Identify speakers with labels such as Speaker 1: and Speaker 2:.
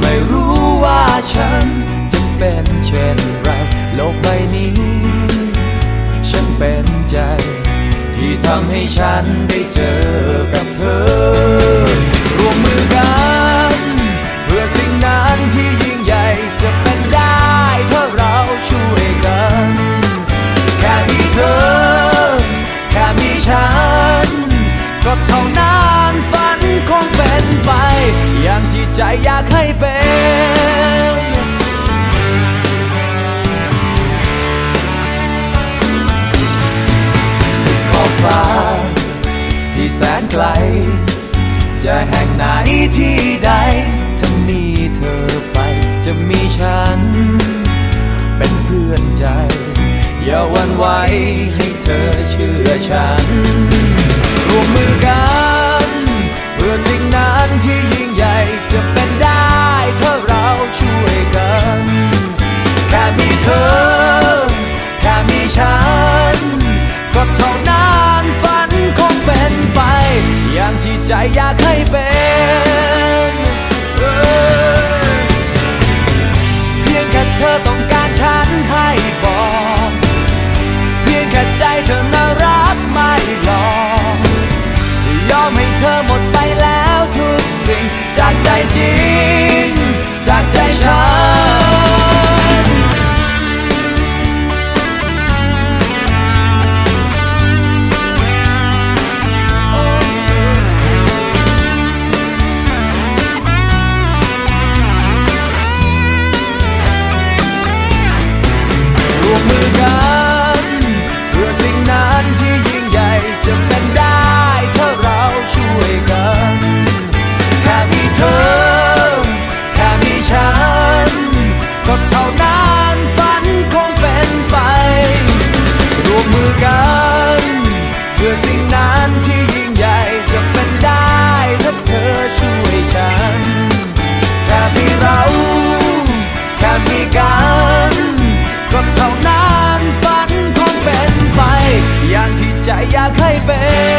Speaker 1: ไม่รู้ว่าฉันจะเป็นเช่นไร โลกใบนี้ ฉันเป็นใจ ที่ทำให้ฉันได้เจอกับเธอ อย่างที่ใจอยากให้เป็นสุดขอบฟ้า ที่แสนไกล จะแห่งไหนที่ใดถ้ามีเธอไป จะมีฉัน เป็นเพื่อนใจ อย่าวันไหวให้เธอเชื่อฉัน ร่วมมือกัน เพื่อสิ่ง อยากให้เป็นเพียงแค่เธอต้องการฉันให้บอก เพียงแค่ใจเธอน่ารักไม่หลอกยอมให้เธอหมดไปแล้วทุกสิ่ง จากใจจริง จากใจฉัน อยากให้เป็น